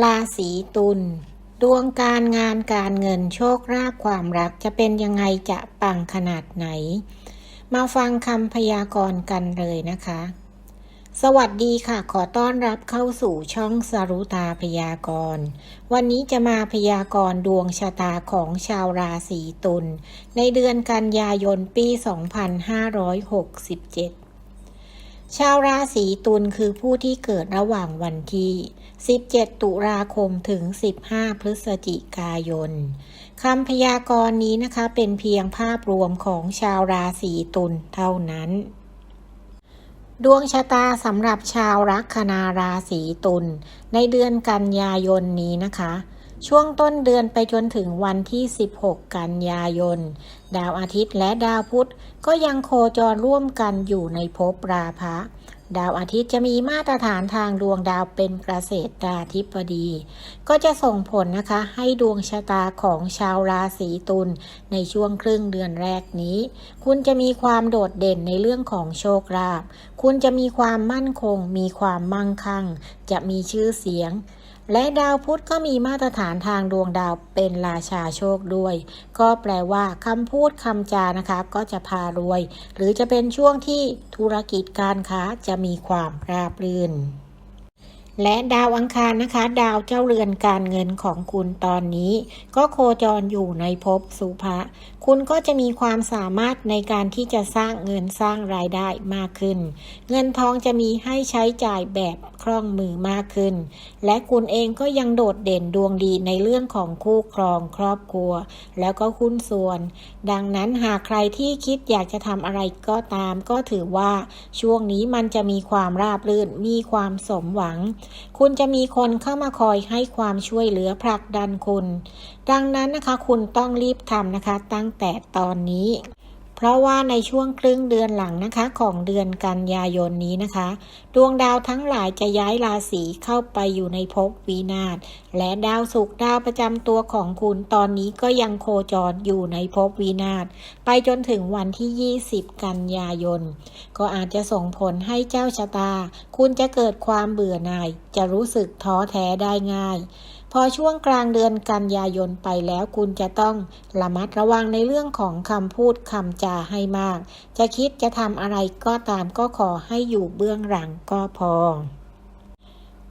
ราศีตุลดวงการงานการเงินโชคลาภความรักจะเป็นยังไงจะปังขนาดไหน มาฟังคำพยากรณ์กันเลยนะคะ สวัสดีค่ะ ขอต้อนรับเข้าสู่ช่องสรุตาพยากรณ์ วันนี้จะมาพยากรณ์ดวงชะตาของชาวราศีตุลในเดือนกันยายนปี 2567 ชาวราศีตุลคือผู้ที่เกิดระหว่างวันที่ 17 ตุลาคมถึง 15 พฤศจิกายนคำพยากรณ์นี้นะคะเป็นเพียงภาพรวมของชาวราศีตุลเท่านั้น ดวงชะตาสำหรับชาวลัคนาราศีตุลในเดือนกันยายนนี้นะคะ ช่วงต้นเดือนไปจนถึงวันที่ 16 กันยายน ดาวอาทิตย์และดาวพุธก็ยังโคจรร่วมกันอยู่ในภพราพะ ดาวอาทิตย์จะมีมาตรฐานทางดวงดาวเป็นเกษตราธิปดี ก็จะส่งผลนะคะให้ดวงชะตาของชาวราศีตุลในช่วงครึ่งเดือนแรกนี้ คุณจะมีความโดดเด่นในเรื่องของโชคลาภคุณจะมีความมั่นคง มีความมั่งคั่ง จะมีชื่อเสียง และดาวพุธก็มีมาตรฐานทางดวงดาวเป็นราชาโชคด้วย ก็แปลว่าคำพูดคำจานะคะ ก็จะพารวย หรือจะเป็นช่วงที่ธุรกิจการค้าจะมีความราบรื่น และดาวอังคารนะคะ ดาวเจ้าเรือนการเงินของคุณตอนนี้ ก็โคจรอยู่ในภพสุภะคุณก็จะมีความสามารถในการที่จะสร้างเงินสร้างรายได้มากขึ้น เงินทองจะมีให้ใช้จ่ายแบบคล่องมือมากขึ้น และคุณเองก็ยังโดดเด่นดวงดีในเรื่องของคู่ครองครอบครัว แล้วก็คุณส่วน ดังนั้นหากใครที่คิดอยากจะทำอะไรก็ตาม ก็ถือว่าช่วงนี้มันจะมีความราบรื่นมีความสมหวังคุณจะมีคนเข้ามาคอยให้ความช่วยเหลือผลักดันคุณ ดังนั้นนะคะคุณต้องรีบทำนะคะตั้งแต่ตอนนี้ เพราะว่าในช่วงครึ่งเดือนหลังนะคะ ของเดือนกันยายนนี้นะคะ ดวงดาวทั้งหลายจะย้ายราศีเข้าไปอยู่ในภพวินาศและดาวศุกร์ดาวประจำตัวของคุณตอนนี้ก็ยังโคจรอยู่ในภพวินาศไปจนถึงวันที่ 20 กันยายน ก็อาจจะส่งผลให้เจ้าชะตา คุณจะเกิดความเบื่อหน่าย จะรู้สึกท้อแท้ได้ง่าย พอช่วงกลางเดือนกันยายนไปแล้วคุณจะต้องระมัดระวังในเรื่องของคำพูดคำจาให้มาก จะคิดจะทำอะไรก็ตามก็ขอให้อยู่เบื้องหลังก็พอ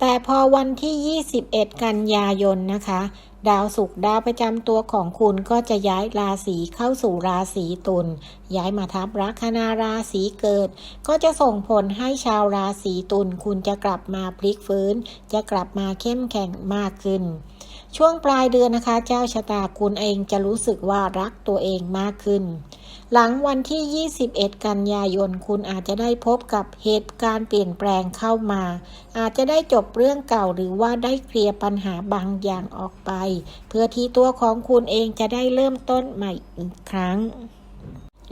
แต่พอวันที่ 21 กันยายนนะคะ ดาวศุกร์ดาวประจำตัวของคุณก็จะย้ายราศีเข้าสู่ราศีตุลย้ายมาทับลัคนาราศีเกิด ก็จะส่งผลให้ชาวราศีตุลคุณจะกลับมาพลิกฟื้น จะกลับมาเข้มแข็งมากขึ้น ช่วงปลายเดือนนะคะ เจ้าชะตาคุณเองจะรู้สึกว่ารักตัวเองมากขึ้น หลังวันที่ 21 กันยายนคุณอาจจะได้พบกับเหตุการณ์เปลี่ยนแปลงเข้ามา อาจจะได้จบเรื่องเก่าหรือว่าได้เคลียร์ปัญหาบางอย่างออกไป เพื่อที่ตัวของคุณเองจะได้เริ่มต้นใหม่อีกครั้ง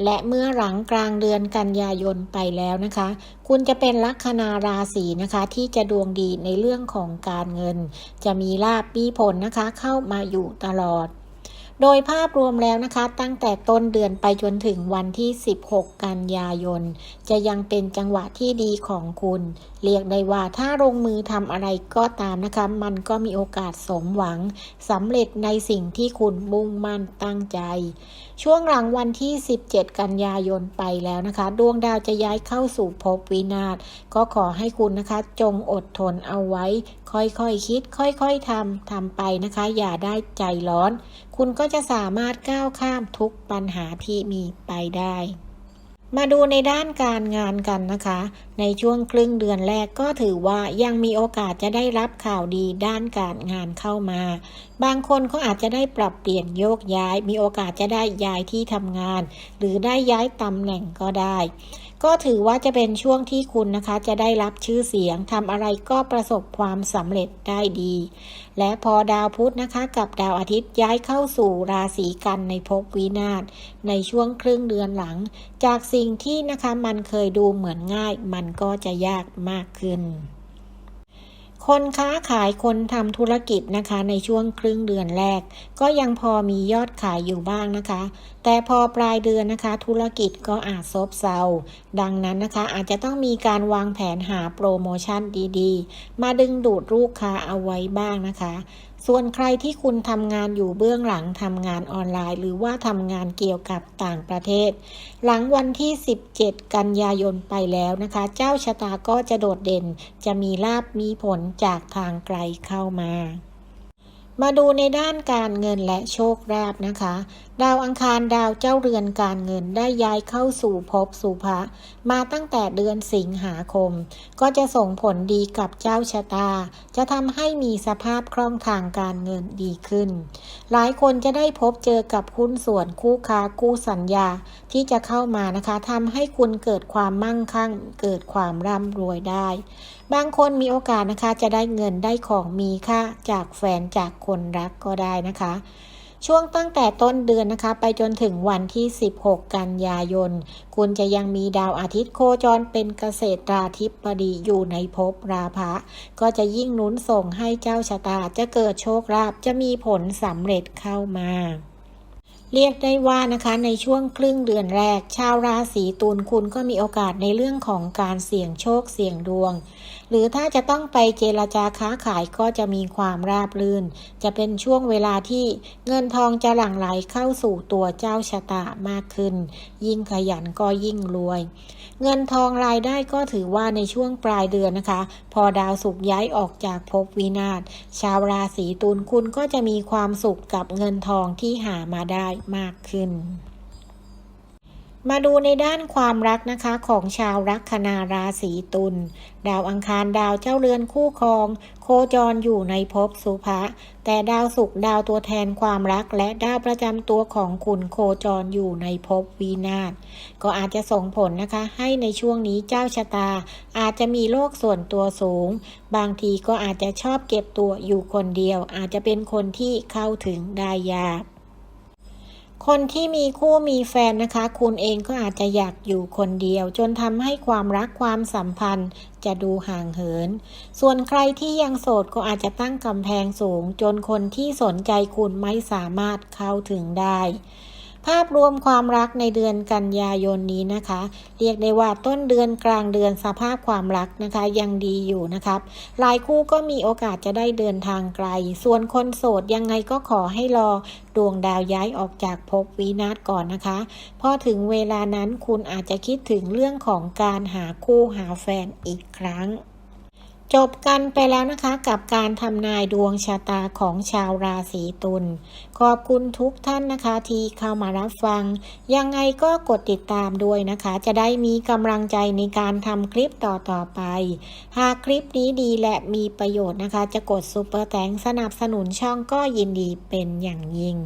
และเมื่อหลังกลางเดือนกันยายนไปแล้วนะคะ คุณจะเป็นลัคนาราศีนะคะ ที่จะดวงดีในเรื่องของการเงิน จะมีลาบปีผลนะคะ เข้ามาอยู่ตลอด โดยภาพรวมแล้วนะคะ ตั้งแต่ต้นเดือนไปจนถึงวันที่ 16 กันยายน จะยังเป็นจังหวะที่ดีของคุณ เรียกได้ว่าถ้าลงมือทำอะไรก็ตามนะคะ มันก็มีโอกาสสมหวังสำเร็จในสิ่งที่คุณมุ่งมั่นตั้งใจ ช่วงหลังวันที่ 17 กันยายนไปแล้วนะคะ ดวงดาวจะย้ายเข้าสู่ภพวินาศก็ขอให้คุณนะคะ จงอดทนเอาไว้ ค่อยๆคคิด ค่อยๆทำทำไปนะคะ อย่าได้ใจร้อน คุณก็จะสามารถก้าวข้ามทุกปัญหาที่มีไปได้ มาดูในด้านการงานกันนะคะ ในช่วงครึ่งเดือนแรกก็ถือว่ายังมีโอกาสจะได้รับข่าวดีด้านการงานเข้ามา บางคนก็อาจจะได้ปรับเปลี่ยนโยกย้าย มีโอกาสจะได้ย้ายที่ทำงาน หรือได้ย้ายตำแหน่งก็ได้ ก็ถือว่าจะเป็นช่วงที่คุณนะคะ จะได้รับชื่อเสียงทำอะไรก็ประสบความสำเร็จได้ดี และพอดาวพุธนะคะ กับดาวอาทิตย์ย้ายเข้าสู่ราศีกันในภพวินาศในช่วงครึ่งเดือนหลัง จากสิ่งที่นะคะมันเคยดูเหมือนง่ายมันก็จะยากมากขึ้นคคนค้าขายคนทำธุรกิจนะคะ ในช่วงครึ่งเดือนแรก ก็ยังพอมียอดขายอยู่บ้างนะคะ แต่พอปลายเดือนนะคะ ธุรกิจก็อาจซบเซา ดังนั้นนะคะ อาจจะต้องมีการวางแผนหาโปรโมชั่นดีๆ มาดึงดูดลูกค้าเอาไว้บ้างนะคะ ส่วนใครที่คุณทำงานอยู่เบื้องหลังทำงานออนไลน์ หรือว่าทำงานเกี่ยวกับต่างประเทศ หลังวันที่ 17 กันยายนไปแล้วนะคะ เจ้าชะตาก็จะโดดเด่น จะมีลาบมีผลจากทางไกลเข้ามา มาดูในด้านการเงินและโชคลาภนะคะ ดาวอังคารดาวเจ้าเรือนการเงินได้ย้ายเข้าสู่ภพสู่พระมาตั้งแต่เดือนสิงหาคม ก็จะส่งผลดีกับเจ้าชะตา จะทำให้มีสภาพคล่องทางการเงินดีขึ้น หลายคนจะได้พบเจอกับหุ้นส่วนคู่ค้าคู่สัญญาที่จะเข้ามานะคะทำให้คุณเกิดความมั่งคั่ง เกิดความร่ำรวยได้ บางคนมีโอกาสนะคะจะได้เงินได้ของมีค่าจากแฟนจากคนรักก็ได้นะคะ ช่วงตั้งแต่ต้นเดือนนะคะ ไปจนถึงวันที่ 16 กันยายน คุณจะยังมีดาวอาทิตย์โคจรเป็นเกษตราธิบดีอยู่ในภพราพะก็จะยิ่งหนุนส่งให้เจ้าชะตาจะเกิดโชคลาภจะมีผลสำเร็จเข้ามา เรียกได้ว่านะคะในช่วงครึ่งเดือนแรก ชาวราศีตุลคุณก็มีโอกาสในเรื่องของการเสี่ยงโชคเสี่ยงดวง หรือถ้าจะต้องไปเจรจาค้าขายก็จะมีความราบรื่น จะเป็นช่วงเวลาที่เงินทองจะหลั่งไหลเข้าสู่ตัวเจ้าชะตามากขึ้น ยิ่งขยันก็ยิ่งรวย เงินทองรายได้ก็ถือว่าในช่วงปลายเดือนนะคะ พอดาวสุกย้ายออกจากภพวินาศชาวราศีตุลคุณก็จะมีความสุขกับเงินทองที่หามาได้มากขึ้น มาดูในด้านความรักนะคะของชาวลัคนาราศีตุลดาวอังคารดาวเจ้าเรือนคู่ครอง โคจรอยู่ในภพสุภะแต่ดาวศุกร์ดาวตัวแทนความรักและดาวประจำตัวของคุณโคจรอยู่ในภพวีนาศก็อาจจะส่งผลนะคะ ให้ในช่วงนี้เจ้าชะตา อาจจะมีโลกส่วนตัวสูง บางทีก็อาจจะชอบเก็บตัวอยู่คนเดียว อาจจะเป็นคนที่เข้าถึงได้ยาก คนที่มีคู่มีแฟนนะคะ คุณเองก็อาจจะอยากอยู่คนเดียว จนทำให้ความรักความสัมพันธ์ จะดูห่างเหิน ส่วนใครที่ยังโสดก็อาจจะตั้งกำแพงสูง จนคนที่สนใจคุณไม่สามารถเข้าถึงได้ ภาพรวมความรักในเดือนกันยายนนี้นะคะ เรียกได้ว่าต้นเดือนกลางเดือนสภาพความรักนะคะยังดีอยู่นะครับหลายคู่ก็มีโอกาสจะได้เดินทางไกล ส่วนคนโสดยังไงก็ขอให้รอดวงดาวย้ายออกจากภพวินาศก่อนนะคะ พอถึงเวลานั้นคุณอาจจะคิดถึงเรื่องของการหาคู่หาแฟนอีกครั้ง จบกันไปแล้วนะคะกับการทำนายดวงชะตาของชาวราศีตุล ขอบคุณทุกท่านนะคะที่เข้ามารับฟัง ยังไงก็กดติดตามด้วยนะคะ จะได้มีกำลังใจในการทำคลิปต่อๆไป หากคลิปนี้ดีและมีประโยชน์นะคะ จะกดซุปเปอร์แตงสนับสนุนช่องก็ยินดีเป็นอย่างยิ่ง